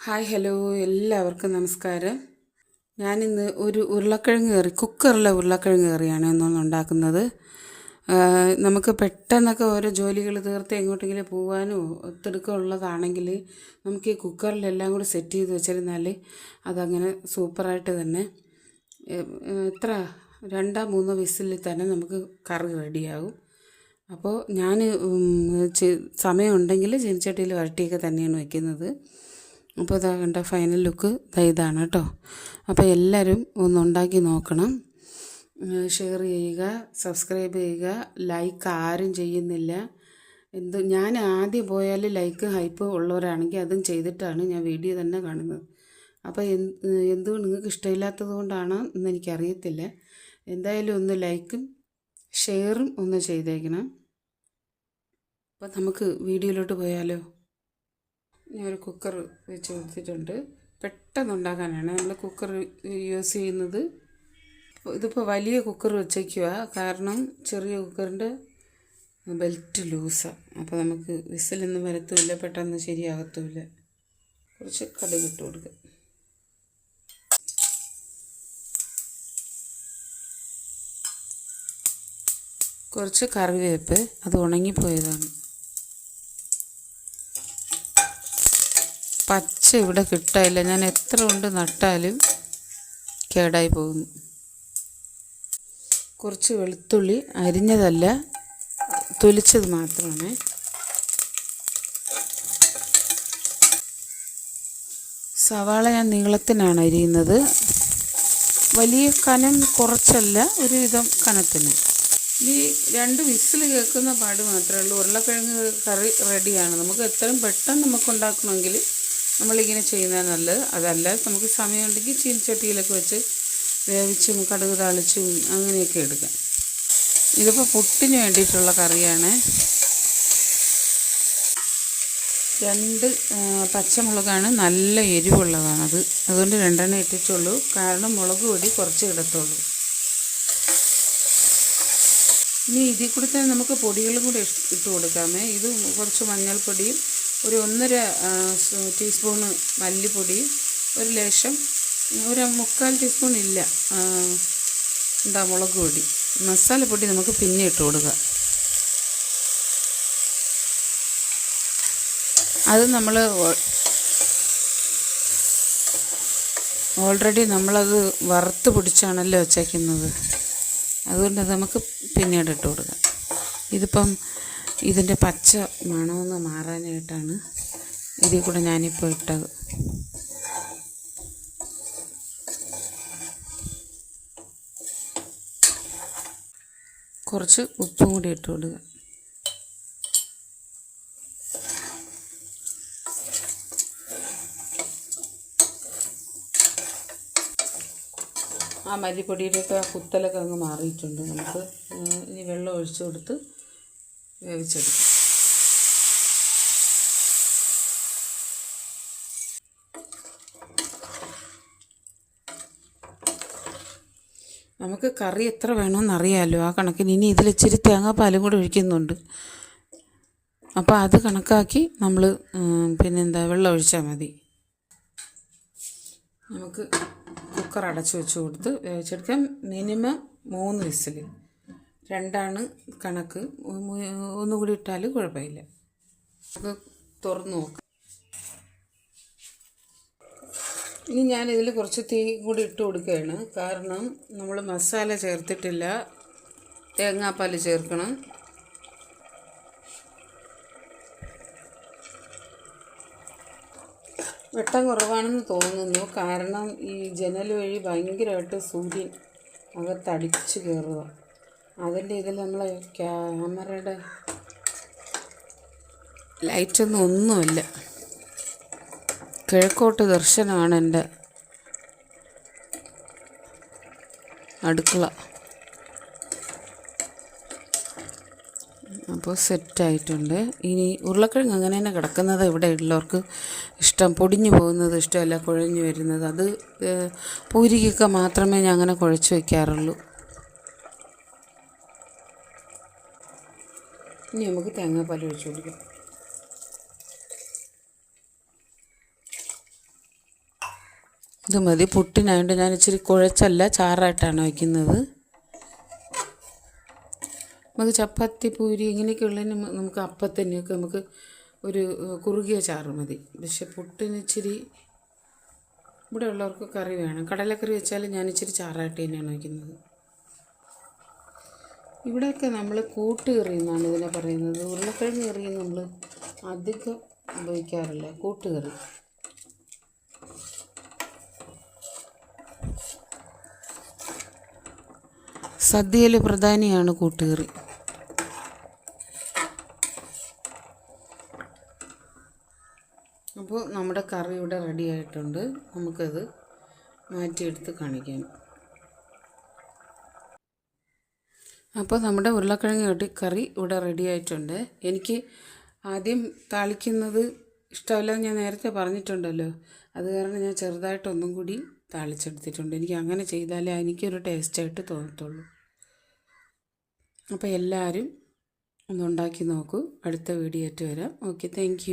Hi hello എല്ലാവർക്കും നമസ്കാരം. ഞാനിന്ന് ഒരു ഉരുളക്കിഴങ്ങ് കറി കുക്കറിലെ ഉരുളക്കിഴങ്ങ് കറിയാണ് ഇന്നൊന്ന് ഉണ്ടാക്കുന്നത്. നമുക്ക് പെട്ടെന്നൊക്കെ ഓരോ ജോലികൾ തീർത്ത് എങ്ങോട്ടെങ്കിലും പോകാനോ ഒത്തെടുക്കോ ഉള്ളതാണെങ്കിൽ നമുക്ക് ഈ കുക്കറിലെല്ലാം കൂടി സെറ്റ് ചെയ്ത് വെച്ചിരുന്നാൽ അതങ്ങനെ സൂപ്പറായിട്ട് തന്നെ എത്ര രണ്ടോ മൂന്നോ വിസിലിൽ തന്നെ നമുക്ക് കറി റെഡിയാകും. അപ്പോൾ ഞാൻ സമയമുണ്ടെങ്കിൽ ചീനച്ചട്ടിയിൽ വരട്ടിയൊക്കെ തന്നെയാണ് വയ്ക്കുന്നത് അപ്പോൾ ഇതാ കണ്ട ഫൈനൽ ലുക്ക് ഇതാണ് കേട്ടോ. അപ്പോൾ എല്ലാവരും ഒന്നുണ്ടാക്കി നോക്കണം. ഷെയർ ചെയ്യുക സബ്സ്ക്രൈബ് ചെയ്യുക. ലൈക്ക് ആരും ചെയ്യുന്നില്ല. എന്ത് ഞാൻ ആദ്യം പോയാൽ ലൈക്ക് ഹൈപ്പ് ഉള്ളവരാണെങ്കിൽ അതും ചെയ്തിട്ടാണ് ഞാൻ വീഡിയോ തന്നെ കാണുന്നത്. അപ്പോൾ എന്ത് എന്ത് നിങ്ങൾക്ക് ഇഷ്ടമില്ലാത്തത് കൊണ്ടാണോ എന്ന് എനിക്കറിയത്തില്ല. എന്തായാലും ഒന്ന് ലൈക്കും ഷെയറും ഒന്ന് ചെയ്തേക്കണം. അപ്പോൾ നമുക്ക് വീഡിയോയിലോട്ട് പോയാലോ? ഞാനൊരു കുക്കർ വെച്ച് കൊടുത്തിട്ടുണ്ട്. പെട്ടെന്ന് ഉണ്ടാക്കാനാണ് നമ്മൾ കുക്കർ യൂസ് ചെയ്യുന്നത്. ഇതിപ്പോൾ വലിയ കുക്കർ വെച്ചേക്കുക കാരണം ചെറിയ കുക്കറിന്റെ ബെൽറ്റ് ലൂസാണ് അപ്പോൾ നമുക്ക് വിസിലൊന്നും വരത്തുമില്ല. പെട്ടെന്ന് ശരിയാകത്തുമില്ല കുറച്ച് കടുക് ഇട്ട് കൊടുക്കുക കുറച്ച് കറിവേപ്പ്. അത് ഉണങ്ങിപ്പോയതാണ്. പച്ച ഇവിടെ കിട്ടായില്ല. ഞാൻ എത്ര കൊണ്ട് നട്ടാലും കേടായി പോകുന്നു. കുറച്ച് വെളുത്തുള്ളി അരിഞ്ഞതല്ല തൊലിച്ചത് മാത്രമാണ്. സവാള ഞാൻ നീളത്തിനാണ് അരിയുന്നത്. വലിയ കനം കുറച്ചല്ല ഒരുവിധം കനത്തിന്. ഈ രണ്ട് വിസിൽ കേൾക്കുന്ന പാട് മാത്രമേ ഉള്ളൂ. ഉരുളക്കിഴങ്ങ് കറി റെഡിയാണ് നമുക്ക് എത്രയും പെട്ടെന്ന് നമുക്ക് ഉണ്ടാക്കണമെങ്കിൽ നമ്മളിങ്ങനെ ചെയ്യുന്നത് നല്ലത്. അതല്ല നമുക്ക് സമയമുണ്ടെങ്കിൽ ചീനച്ചട്ടിയിലൊക്കെ വെച്ച് വേവിച്ചും കടുക് താളിച്ചും അങ്ങനെയൊക്കെ എടുക്കാം. ഇതിപ്പോൾ പുട്ടിന് വേണ്ടിയിട്ടുള്ള കറിയാണ്. രണ്ട് പച്ചമുളകാണ്. നല്ല എരിവുള്ളതാണത്. അതുകൊണ്ട് രണ്ടെണ്ണം ഇട്ടിട്ടുള്ളൂ. കാരണം മുളക് പൊടി കുറച്ച് ഇടത്തുള്ളൂ. ഇനി ഇതിൽ കൂടി തന്നെ നമുക്ക് പൊടികളും കൂടി ഇട്ട് കൊടുക്കാമേ. ഇത് കുറച്ച് മഞ്ഞൾപ്പൊടിയും ഒരു ഒന്നര ടീസ്പൂണ് മല്ലിപ്പൊടി ഒരു ലേശം ഒരു മുക്കാൽ ടീസ്പൂൺ ഇല്ല എന്താ മുളക് പൊടി. മസാലപ്പൊടി നമുക്ക് പിന്നെ ഇട്ട് കൊടുക്കുക. അത് നമ്മൾ ഓൾറെഡി നമ്മളത് വറുത്ത് പിടിച്ചാണല്ലോ വെച്ചേക്കുന്നത്. അതുകൊണ്ട് നമുക്ക് പിന്നീട് ഇട്ട് കൊടുക്കാം. ഇതിപ്പം ഇതിന്റെ പച്ച മണമൊന്ന് മാറാനായിട്ടാണ് ഇതിൽ കൂടെ ഞാനിപ്പോൾ ഇട്ടത്. കുറച്ച് ഉപ്പും കൂടി ഇട്ട് കൊടുക്കുക. ആ മല്ലിപ്പൊടിയുടെയൊക്കെ കുത്തലൊക്കെ അങ്ങ് മാറിയിട്ടുണ്ട്. നമുക്ക് ഇനി വെള്ളം ഒഴിച്ചു കൊടുത്ത് വേവിച്ചെടുക്കാം. നമുക്ക് കറി എത്ര വേണമെന്ന് അറിയാമല്ലോ ആ കണക്കിന് ഇനി ഇതിൽ ഇച്ചിരി തേങ്ങാപ്പാലും കൂടെ ഒഴിക്കുന്നുണ്ട്. അപ്പോൾ അത് കണക്കാക്കി നമ്മൾ പിന്നെന്താ വെള്ളം ഒഴിച്ചാൽ മതി. നമുക്ക് കുക്കർ അടച്ചു വെച്ച് കൊടുത്ത് വേവിച്ചെടുക്കാം. മിനിമം മൂന്ന് വിസിൽ രണ്ടാണ് കണക്ക്. ഒന്നുകൂടി ഇട്ടാൽ കുഴപ്പമില്ല. നമുക്ക് തുറന്ന് നോക്കാം. ഇനി ഞാനിതിൽ കുറച്ച് തീ കൂടി ഇട്ട് കൊടുക്കുകയാണ്. കാരണം നമ്മൾ മസാല ചേർത്തിട്ടില്ല. തേങ്ങാപ്പാൽ ചേർക്കണം. വെട്ടം കുറവാണെന്ന് തോന്നുന്നു. കാരണം ഈ ജനൽ വഴി ഭയങ്കരമായിട്ട് സൂര്യൻ അകത്തടിച്ച് കയറുക അതിന്റെ ഇതിൽ നമ്മൾ ക്യാമറയുടെ ലൈറ്റൊന്നും ഒന്നുമില്ല. കിഴക്കോട്ട് ദർശനമാണ് എന്റെ അടുക്കള. അപ്പോൾ സെറ്റായിട്ടുണ്ട്. ഇനി ഉരുളക്കിഴങ്ങ് അങ്ങനെ തന്നെ കിടക്കുന്നത് ഇവിടെ ഉള്ളവർക്ക് ഇഷ്ടം. പൊടിഞ്ഞു പോകുന്നത് ഇഷ്ടമല്ല കുഴഞ്ഞു വരുന്നത്. അത് പൂരിക്കൊക്കെ മാത്രമേ ഞാൻ അങ്ങനെ കുഴച്ച് വയ്ക്കാറുള്ളൂ. ഇനി നമുക്ക് തേങ്ങാപ്പാൽ ഒഴിച്ചു കൊടുക്കാം. ഇത് മതി പുട്ടിനായതുകൊണ്ട് ഞാൻ ഇച്ചിരി കുഴച്ചല്ല ചാറായിട്ടാണ് വയ്ക്കുന്നത്. നമുക്ക് ചപ്പാത്തി പൂരി ഇങ്ങനെയൊക്കെയുള്ളതിന് നമുക്ക് അപ്പത്തന്നെയൊക്കെ നമുക്ക് ഒരു കുറുകിയ ചാറ് മതി. പക്ഷെ പുട്ടിന് ഇച്ചിരി ഇവിടെ ഉള്ളവർക്ക് കറി വേണം. കടലക്കറി വെച്ചാൽ ഞാൻ ഇച്ചിരി ചാറായിട്ട് തന്നെയാണ് വയ്ക്കുന്നത്. ഇവിടെയൊക്കെ നമ്മൾ കൂട്ടുകറി എന്നാണ് ഇതിനെ പറയുന്നത്. ഉരുളക്കിഴങ്ങ് കറി നമ്മൾ അധികം ഉപയോഗിക്കാറില്ല. കൂട്ടുകറി സദ്യയിൽ പ്രധാനിയാണ് കൂട്ടുകറി അപ്പോൾ നമ്മുടെ കറി ഇവിടെ റെഡി ആയിട്ടുണ്ട്. നമുക്കത് മാറ്റിയെടുത്ത് കാണിക്കാം. അപ്പോൾ നമ്മുടെ ഉരുളക്കിഴങ്ങ് കറി ഇവിടെ റെഡി ആയിട്ടുണ്ട്. എനിക്ക് ആദ്യം താളിക്കുന്നത് ഇഷ്ടമല്ല എന്ന് ഞാൻ നേരത്തെ പറഞ്ഞിട്ടുണ്ടല്ലോ. അത് കാരണം ഞാൻ ചെറുതായിട്ടൊന്നും കൂടി താളിച്ചെടുത്തിട്ടുണ്ട്. എനിക്ക് അങ്ങനെ ചെയ്താലേ എനിക്കൊരു ടേസ്റ്റായിട്ട് തോന്നത്തുള്ളൂ. അപ്പോൾ എല്ലാവരും ഒന്നുണ്ടാക്കി നോക്കൂ. അടുത്ത വീഡിയോ ആയിട്ട് വരാം. Okay thank